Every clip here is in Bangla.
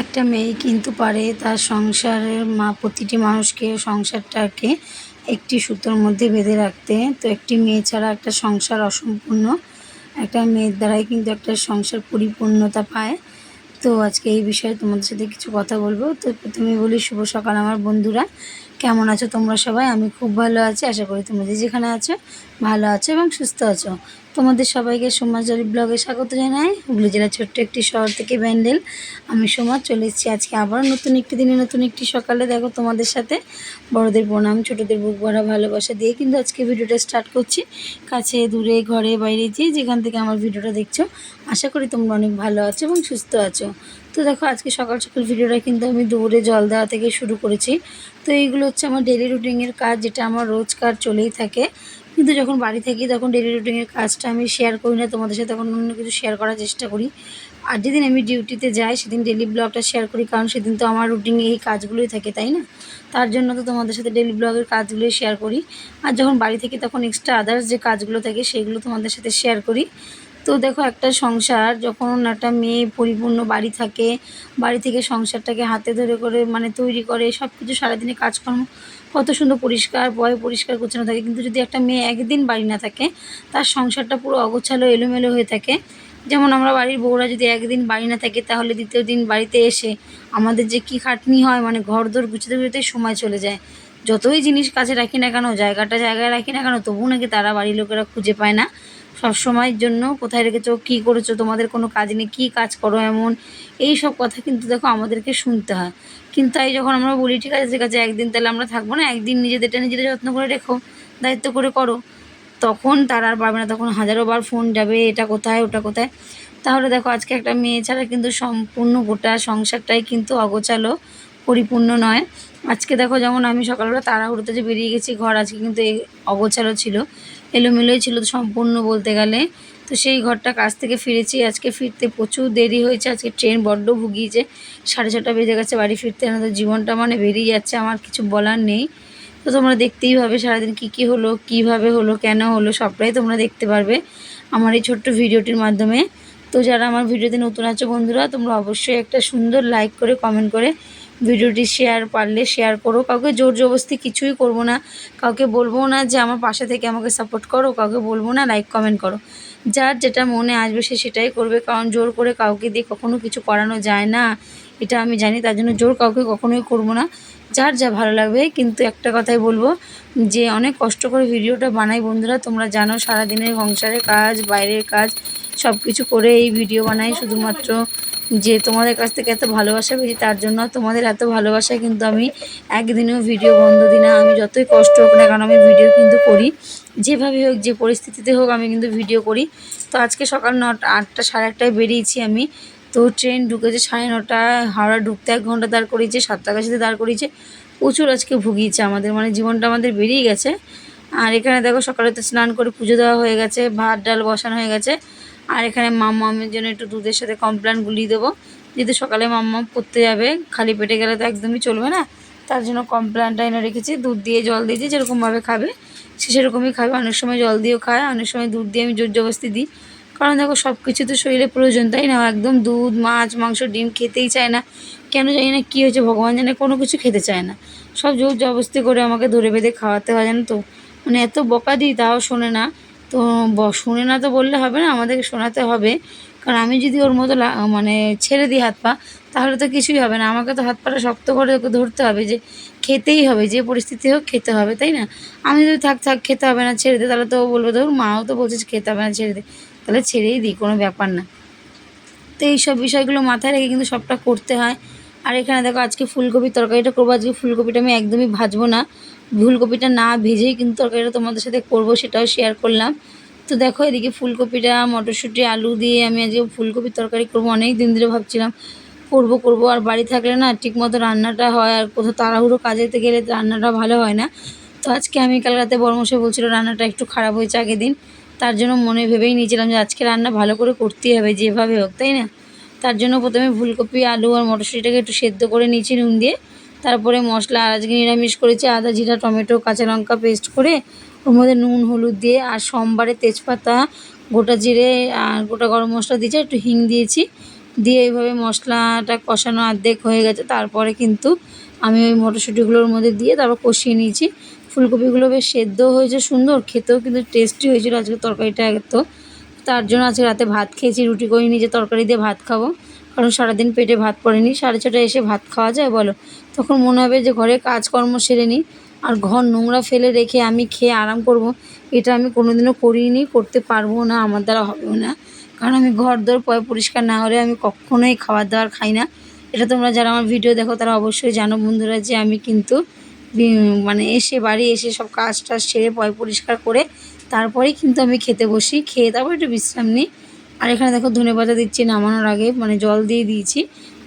একটা মেয়ে কিন্তু পারে তার সংসারের মা, প্রতিটি মানুষকে সংসারটাকে একটি সুতোর মধ্যে বেঁধে রাখতে। তো একটি মেয়ে ছাড়া একটা সংসার অসম্পূর্ণ, একটা মেয়ের দ্বারাই কিন্তু একটা সংসার পরিপূর্ণতা পায়। তো আজকে এই বিষয়ে তোমাদের সাথে কিছু কথা বলব। তো প্রথমে বলি, শুভ সকাল আমার বন্ধুরা। কেমন আছো তোমরা সবাই? আমি খুব ভালো আছি। আশা করি তোমরা যে যেখানে আছো, ভালো আছো এবং সুস্থ আছো। তোমাদের সবাইকে সোমাজারি ব্লগে স্বাগত জানাই। হুগলি জেলার ছোট্ট একটি শহর থেকে ব্যান্ডেল। আমি সোমা, চলে এসেছি আজকে আবার নতুন একটি দিনে, নতুন একটি সকালে। দেখো তোমাদের সাথে বড়দের প্রণাম, ছোটদের বুক ভরা ভালোবাসা দিয়ে কিন্তু আজকে ভিডিওটা স্টার্ট করছি। কাছে, দূরে, ঘরে, বাইরে যে যেখান থেকে আমার ভিডিওটা দেখছ, আশা করি তোমরা অনেক ভালো আছো এবং সুস্থ আছো। তো দেখো আজকে সকাল সকাল ভিডিওটা কিন্তু আমি দৌড়ে জল দেওয়া থেকে শুরু করেছি। তো এইগুলো হচ্ছে আমার ডেলি রুটিনের কাজ, যেটা আমার রোজকার চলেই থাকে। কিন্তু যখন বাড়ি থাকি তখন ডেলি রুটিনের কাজটা আমি শেয়ার করি না, তোমাদের সাথে তখন অন্য কিছু শেয়ার করার চেষ্টা করি। আর যেদিন আমি ডিউটিতে যাই, সেদিন ডেলি ব্লগটা শেয়ার করি, কারণ সেদিন তো আমার রুটিনে এই কাজগুলোই থাকে, তাই না? তার জন্য তো তোমাদের সাথে ডেলি ব্লগের কাজগুলোই শেয়ার করি। আর যখন বাড়ি থেকে তখন এক্সট্রা আদার্স যে কাজগুলো থাকে, সেগুলো তোমাদের সাথে শেয়ার করি। তো দেখো একটা সংসার, যখন একটা মেয়ে পরিপূর্ণ বাড়ি থাকে, বাড়ি থেকে সংসারটাকে হাতে ধরে করে মানে তৈরি করে সব কিছু সারাদিনে কাজকর্ম কত সুন্দর পরিষ্কার বয় পরিষ্কার গোছানো থাকে। কিন্তু যদি একটা মেয়ে একদিন বাড়ি না থাকে, তার সংসারটা পুরো অগোছালো, এলোমেলো হয়ে থাকে। যেমন আমরা বাড়ির বউরা যদি একদিন বাড়ি না থাকে, তাহলে দ্বিতীয় দিন বাড়িতে এসে আমাদের যে কী খাটনি হয় মানে ঘর দর গুছাতে গুছাতে সময় চলে যায়। যতই জিনিস কাছে রাখি না কেন, জায়গাটা জায়গায় রাখি না কেন তবু নাকি তারা বাড়ির লোকেরা খুঁজে পায় না। সব সময়ের জন্য কোথায় রেখেছো, কী করেছ, তোমাদের কোনো কাজ নেই, কী কাজ করো এমন। এই সব কথা কিন্তু দেখো আমাদেরকে শুনতে হয়। কিন্তু তাই যখন আমরা বলি, ঠিক আছে ঠিক আছে, একদিন তাহলে আমরা থাকব না, একদিন নিজেদেরটা নিজেদের যত্ন করে রেখো, দায়িত্ব করে করো। তখন তার আর পারবে না, তখন হাজারো বার ফোন যাবে, এটা কোথায়, ওটা কোথায়? তাহলে দেখো, আজকে একটা মেয়ে ছাড়া কিন্তু সম্পূর্ণ গোটা সংসারটাই কিন্তু অগোছালো, পরিপূর্ণ নয়। আজকে দেখো যেমন আমি সকালবেলা তাড়াহুড়োতে যে বেরিয়ে গেছি, ঘর আজকে কিন্তু অগোছালো ছিল, এলোমেলোই ছিল সম্পূর্ণ বলতে গেলে। তো সেই ঘরটা কাজ থেকে ফিরেছি, আজকে ফিরতে প্রচুর দেরি হয়েছে, আজকে ট্রেন বড্ড ভুগিয়েছে, সাড়ে ছটা বেজে গেছে বাড়ি ফিরতে, না তো জীবনটা মানে বেরিয়ে যাচ্ছে, আমার কিছু বলার নেই। তো তোমরা দেখতেই পাবে সারাদিন কী কী হলো, কীভাবে হলো, কেন হলো, সবটাই তোমরা দেখতে পারবে আমার এই ছোট্ট ভিডিওটির মাধ্যমে। তো যারা আমার ভিডিওতে নতুন আছো বন্ধুরা, তোমরা অবশ্যই একটা সুন্দর লাইক করে কমেন্ট করে ভিডিওটি শেয়ার পারলে শেয়ার করো। কাউকে জোর জবস্তি কিছুই করব না। কাউকে বলব না যে আমার পাশে থেকে আমাকে সাপোর্ট করো। কাউকে বলব না লাইক কমেন্ট করো। যার যেটা মনে আসবে সে সেটাই করবে। কারণ জোর করে কাউকে দিয়ে কখনো কিছু করানো যায় না। এটা আমি জানি, তার জন্য জোর কাউকে কখনোই করব না। যার যা ভালো লাগবে। কিন্তু একটা কথাই বলব যে, অনেক কষ্ট করে ভিডিওটা বানাই বন্ধুরা। তোমরা জানো সারাদিনের সংসারের কাজ, বাইরের কাজ সব কিছু করে এই ভিডিও বানাই। শুধুমাত্র যে তোমাদের কাছ থেকে এত ভালোবাসা পেয়েছি, তার জন্য তোমাদের এত ভালোবাসা কিন্তু আমি একদিনেও ভিডিও বন্ধ দিই না। আমি যতই কষ্ট হোক না কারণ আমি ভিডিও কিন্তু করি। যেভাবে হোক, যে পরিস্থিতিতে হোক, আমি কিন্তু ভিডিও করি। তো আজকে সকাল নটা, আটটা, সাড়ে আটটায় বেরিয়েছি আমি। তো ট্রেন ঢুকেছে সাড়ে নটা, হাওড়া ঢুকতে এক ঘণ্টা দাঁড় করিয়েছে সাতটা কাছে দাঁড় করিয়েছে। প্রচুর আজকে ভুগিয়েছে আমাদের মানে জীবনটা আমাদের বেরিয়ে গেছে। আর এখানে দেখো সকালে তো স্নান করে পুজো দেওয়া হয়ে গেছে, ভাত, ডাল বসানো হয়ে গেছে। আর এখানে মামের জন্য একটু দুধের সাথে কমপ্লেন গুলিয়ে দেবো। যেহেতু সকালে মাম্মা পড়তে যাবে, খালি পেটে গেলে তো একদমই চলবে না, তার জন্য কমপ্লেনটা এনে রেখেছি। দুধ দিয়ে জল দিয়েছি, যেরকমভাবে খাবে সে সেরকমই খাবে। অনেক সময় জল দিয়েও খায়, অনেক সময় দুধ দিয়ে আমি জোর জবস্তি দিই। কারণ দেখো সব কিছু তো শরীরে প্রয়োজন, তাই না? একদম দুধ, মাছ, মাংস, ডিম খেতেই চায় না। কেন জানি না কী হয়েছে, ভগবান জানে কোনো কিছু খেতে চায় না। সব জোর জবস্তি করে আমাকে ধরে বেঁধে খাওয়াতে হয়, জানো তো? মানে এত বকা দিই, তাও শোনে না। তো শুনে না তো বললে হবে না, আমাদেরকে শোনাতে হবে। কারণ আমি যদি ওর মতো মানে ছেড়ে দিই হাত পা, তাহলে তো কিছুই হবে না। আমাকে তো হাত পাটা শক্ত করে ওকে ধরতে হবে যে খেতেই হবে, যে পরিস্থিতি হোক খেতে হবে, তাই না? আমি যদি থাক থাক, খেতে হবে না, ছেড়ে দে, তাহলে তো বলবে, ধর, মাও তো বলছে খেতে হবে না, ছেড়ে দে। তাহলে ছেড়েই দিই, কোনো ব্যাপার না। তো এইসব বিষয়গুলো মাথায় রেখে কিন্তু সবটা করতে হয়। আর এখানে দেখো, আজকে ফুলকপির তরকারিটা করব, আজকে ফুলকপিটা আমি একদমই ভাজবো না। ফুলকপিটা না ভেজেই কিন্তু তরকারিটা তোমাদের সাথে করব, সেটাও শেয়ার করলাম। তো দেখো, এদিকে ফুলকপিটা, মটরশুঁটি, আলু দিয়ে আমি আজকে ফুলকপির তরকারি করব অনেক দিন ধরে ভাবছিলাম করব করব। আর বাড়ি থাকলে না ঠিক মতো রান্নাটা হয়, আর কোথাও তাড়াহুড়ো কাজেতে গেলে রান্নাটা ভালো হয় না। তো আজকে আমি কাল রাতে বর্মশে বলছিল রান্নাটা একটু খারাপ হয়েছে আগের দিন, তার জন্য মনে ভেবেই নিয়েছিলাম যে আজকে রান্না ভালো করে করতেই হবে, যেভাবে হোক, তাই না? তার জন্য প্রথমে ফুলকপি, আলু আর মটরশুঁটিটাকে একটু সেদ্ধ করে নিয়েছি নুন দিয়ে। তারপরে মশলা আজকে নিরামিষ করেছি, আদা, জিরা, টমেটো, কাঁচা লঙ্কা পেস্ট করে ওর মধ্যে নুন, হলুদ দিয়ে আর সোমবারে তেজপাতা, গোটা জিরে আর গোটা গরম মশলা দিয়েছি, একটু হিং দিয়েছি। দিয়ে এইভাবে মশলাটা কষানো অর্ধেক হয়ে গেছে, তারপরে কিন্তু আমি ওই মটরশুঁটিগুলোর মধ্যে দিয়ে তারপর কষিয়ে নিয়েছি। ফুলকপিগুলো বেশ সেদ্ধ হয়েছে, সুন্দর, খেতেও কিন্তু টেস্টি হয়েছিল আজকে তরকারিটা এত। তার জন্য আজকে রাতে ভাত খেয়েছি, রুটি করে নিজে তরকারি দিয়ে ভাত খাব। কারণ সারাদিন পেটে ভাত পড়েনি। সাড়ে ছটায় এসে ভাত খাওয়া যায় বলো? তখন মনে হবে যে ঘরে কাজকর্ম সেরে নিই আর ঘর নোংরা ফেলে রেখে আমি খেয়ে আরাম করব। এটা আমি কোনোদিনও করিনি, করতে পারব না, আমার দ্বারা হবেও না। কারণ আমি ঘর দর পয় পরিষ্কার না হলে আমি কখনোই খাবার দাবার খাই না। এটা তোমরা যারা আমার ভিডিও দেখো তারা অবশ্যই জানো বন্ধুরা যে আমি কিন্তু মানে এসে বাড়ি এসে সব কাজ টাজ সেরে পয় পরিষ্কার করে তারপরেই কিন্তু আমি খেতে বসি। খেয়ে তারপর একটু বিশ্রাম নিই। আর এখানে দেখো ধনে পাতা দিচ্ছি নামানোর আগে মানে জল দিয়ে দিয়েছি।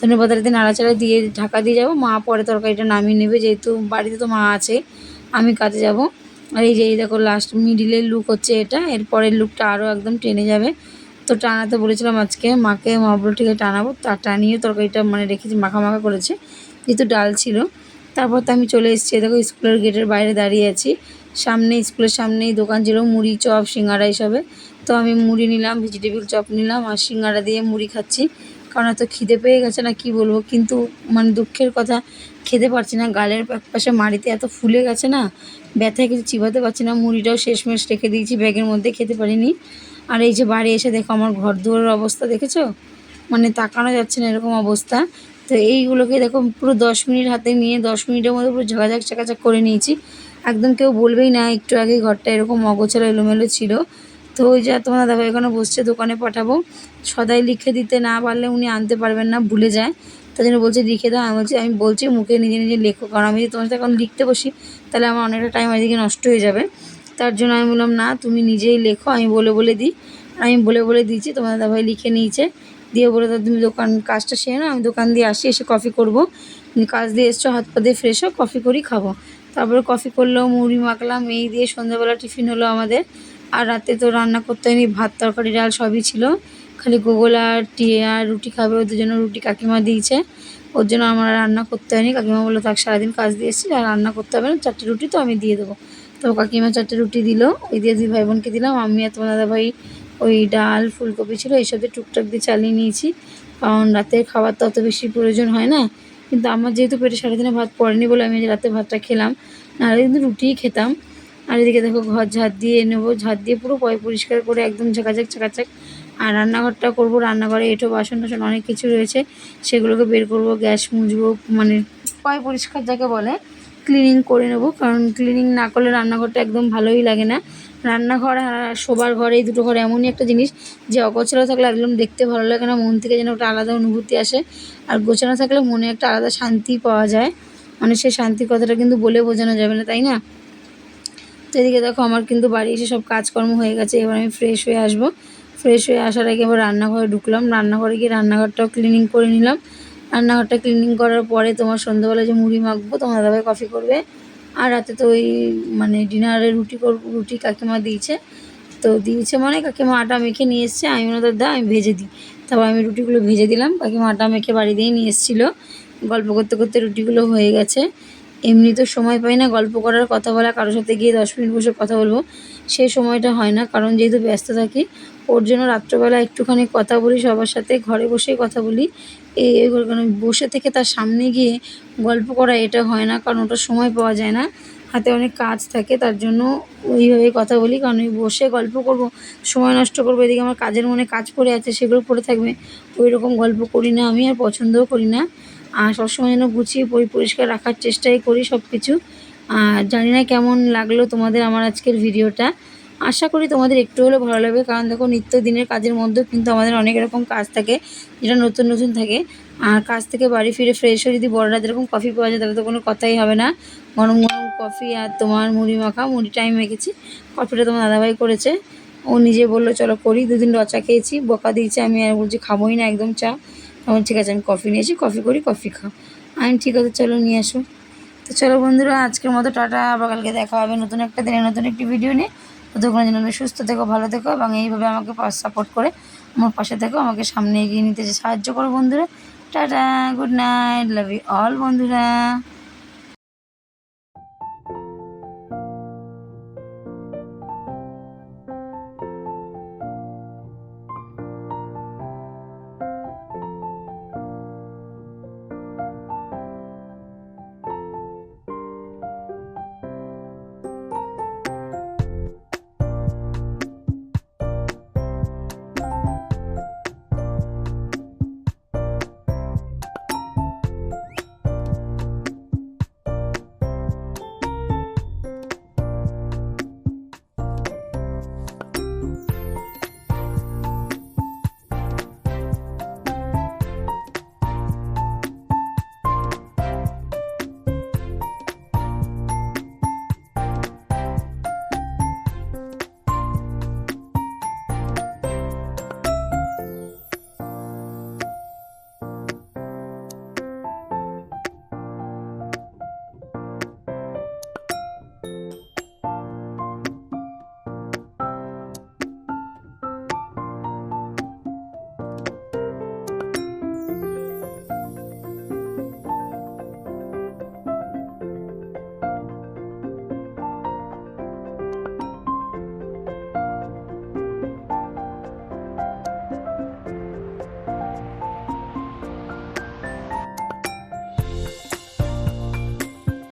ধনে পাতাটাতে নাড়াচাড়া দিয়ে ঢাকা দিয়ে যাব। মা পরে তরকারিটা নামিয়ে নেবে, যেহেতু বাড়িতে তো মা আছে, আমি কাজে যাব। আর এই যে, এই দেখো লাস্ট মিডিলের লুক হচ্ছে এটা। এরপরের লুকটা আরও একদম টেনে যাবে। তো টানাতে বলেছিলাম আজকে, মাকে মা বলে ঠিক টানাবো। তা টানিয়ে তরকারিটা মানে রেখেছি মাখা মাখা করেছে, যেহেতু ডাল ছিল। তারপর তো আমি চলে এসেছি দেখো স্কুলের গেটের বাইরে দাঁড়িয়ে আছি। সামনে, স্কুলের সামনেই দোকান ছিল, মুড়ি, চপ, সিঙ্গারা, এইসবে। তো আমি মুড়ি নিলাম ভেজিটেবিল চপ নিলাম আর সিঙ্গারা দিয়ে মুড়ি খাচ্ছি। কারণ এত খিদে পেয়ে গেছে না, কি বলব? কিন্তু মানে দুঃখের কথা, খেতে পারছি না। গালের পাশে মাড়িতে এত ফুলে গেছে না, ব্যথায় কিছু চিবাতে পারছি না। মুড়িটাও শেষমেশ রেখে দিয়েছি, ব্যাগের মধ্যে খেতে পারিনি। আর এই যে বাড়ি এসে দেখো, আমার ঘর দুয়ারের অবস্থা দেখেছ? মানে তাকানো যাচ্ছে না এরকম অবস্থা। তো এইগুলোকে দেখো, পুরো দশ মিনিট হাতে নিয়ে, দশ মিনিটের মধ্যে পুরো ঝাঁকাঝাক চাকাচাক করে নিয়েছি। একদম কেউ বলবেই না, একটু আগে ঘরটা এরকম অগোছালো, এলোমেলো ছিল। তো ওই যে তোমার দাদা এখানে বসছে, দোকানে পাঠাবো। সদাই লিখে দিতে না পারলে উনি আনতে পারবেন না, ভুলে যায়। তাই জন্য বলছে, লিখে দাও। আমি বলছি আমি বলছি, মুখে নিজে নিজে লেখো। কারণ আমি যদি তোমার সাথে এখন লিখতে বসি, তাহলে আমার অনেকটা টাইম এদিকে নষ্ট হয়ে যাবে। তার জন্য আমি বললাম, না, তুমি নিজেই লেখো। আমি বলে বলে দিই। আমি বলে বলে দিয়েছি তোমার দাদাভাই লিখে নিয়েছে। দিয়ে বলে তো তুমি দোকান, কাজটা সেরে আমি দোকান দিয়ে আসি, এসে কফি করব। কাজ দিয়ে এসছো, হাত পা দিয়ে ফ্রেশ হোক কফি করি, খাব। তারপরে কফি করল, মুড়ি মাখলাম, এই দিয়ে সন্ধ্যাবেলা টিফিন হলো আমাদের। আর রাতে তো রান্না করতে হয়নি, ভাত, তরকারি, ডাল সবই ছিল। খালি গোগল আর টিয়ে আর রুটি খাবে, ওদের জন্য রুটি কাকিমা দিয়েছে। ওর জন্য আমার রান্না করতে হয়নি। কাকিমা বলল তাকে সারাদিন কাজ দিয়ে এসেছি আর রান্না করতে হবে না, চারটে রুটি তো আমি দিয়ে দেবো। তো কাকিমা চারটে রুটি দিল ওই দিয়ে দুই ভাই বোনকে দিলাম। আমি আর তোমার দাদাভাই ওই ডাল, ফুলকপি ছিল এইসব টুকটাক দিয়ে চালিয়ে নিয়েছি। কারণ রাতের খাবার তো অত বেশি প্রয়োজন হয় না। কিন্তু আমার যেহেতু পেটে সারাদিনে ভাত পড়েনি বলে আমি রাতে ভাতটা খেলাম। নাহলে কিন্তু রুটিই খেতাম। আর এদিকে দেখো ঘর ঝাঁট দিয়ে নেব ঝাঁট দিয়ে পুরো পয় পরিষ্কার করে একদম ঝাঁকাঝাক ঝাঁকাঝাক। আর রান্নাঘরটা করব, রান্নাঘরে এঁটো, বাসন টাসন অনেক কিছু রয়েছে। সেগুলোকে বের করব, গ্যাস মুছবো মানে পয় পরিষ্কার যাকে বলে ক্লিনিং করে নেব। কারণ ক্লিনিং না করলে রান্নাঘরটা একদম ভালোই লাগে না। রান্নাঘর আর শোবার ঘর, এই দুটো ঘর এমনই একটা জিনিস যে অগোছালো থাকলে একদম দেখতে ভালো লাগে না, মন থেকে যেন একটা আলাদা অনুভূতি আসে। আর গোছানো থাকলে মনে একটা আলাদা শান্তি পাওয়া যায়। মানে সেই শান্তির কথাটা কিন্তু বলে বোঝানো যাবে না, তাই না? তো এদিকে দেখো আমার কিন্তু বাড়ি এসে সব কাজকর্ম হয়ে গেছে, এবার আমি ফ্রেশ হয়ে আসব। ফ্রেশ হয়ে আসার আগে এবার রান্নাঘরে ঢুকলাম, রান্নাঘরে গিয়ে রান্নাঘরটাও ক্লিনিং করে নিলাম। রান্নাঘরটা ক্লিনিং করার পরে তোমার সন্ধ্যাবেলা যে মুড়ি মাখবো, তোমার দাদাভাই কফি করবে। আর রাতে তো ওই মানে ডিনারে রুটি রুটি কাকিমা দিয়েছে। তো দিয়েছে মানে কাকিমা আটা মেখে নিয়ে এসছে, আমি ওনাদের দা আমি ভেজে দিই। তারপর আমি রুটিগুলো ভেজে দিলাম, কাকিমা আটা মেখে বাড়ি দিয়ে নিয়ে এসেছিল। গল্প করতে করতে রুটিগুলো হয়ে গেছে। এমনি তো সময় পাই না, গল্প করার, কথা বলা কারোর সাথে গিয়ে দশ মিনিট বসে কথা বলব। সেই সময়টা হয় না, কারণ যেহেতু ব্যস্ত থাকি, ওর জন্য রাত্রবেলা একটুখানি কথা বলি, সবার সাথে ঘরে বসেই কথা বলি। এই বসে থেকে তার সামনে গিয়ে গল্প করা এটা হয় না, কারণ ওটা সময় পাওয়া যায় না। হাতে অনেক কাজ থাকে, তার জন্য ওইভাবে কথা বলি, কারণ ওই বসে গল্প করব, সময় নষ্ট করব, এদিকে আমার কাজের মনে কাজ পড়ে আছে, সেগুলো পড়ে থাকবে। ওই রকম গল্প করি না আমি, আর পছন্দও করি না। আর সবসময় যেন গুছিয়ে পরি, পরিষ্কার রাখার চেষ্টাই করি সব কিছু আর জানি না কেমন লাগল তোমাদের আমার আজকের ভিডিওটা। আশা করি তোমাদের একটু হলেও ভালো লাগবে, কারণ দেখো নিত্যদিনের কাজের মধ্যেও কিন্তু আমাদের অনেক রকম কাজ থাকে, যেটা নতুন নতুন থাকে। আর কাজ থেকে বাড়ি ফিরে ফ্রেশ হয়ে যদি বড়রা যেরকম কফি পাওয়া যায়, তাহলে তো কোনো কথাই হবে না। গরম গরম কফি আর তোমার মুড়ি মাখা, মুড়ি টাইম মেখেছি। কফিটা তোমার দাদাভাই করেছে। ও নিজে বলল, চলো করি, দুদিন রচা খেয়েছি, বকা দিয়েছে, আমি আর বলছি খাবোই না একদম চা। তখন ঠিক আছে, আমি কফি নিয়ে নিয়েছি কফি করি কফি খাও। আমি ঠিক আছে, চলো নিয়ে আসো। তো চলো বন্ধুরা, আজকের মতো টাটা, আবার কালকে দেখা হবে নতুন একটা দিনে, নতুন একটি ভিডিও নিয়ে। ততক্ষণের জন্য সুস্থ থেকো, ভালো থেকো, এবং এইভাবে আমাকে সাপোর্ট করে আমার পাশে থেকো, আমাকে সামনে এগিয়ে নিতে সাহায্য করো বন্ধুরা। Tata good night love you all বন্ধুরা।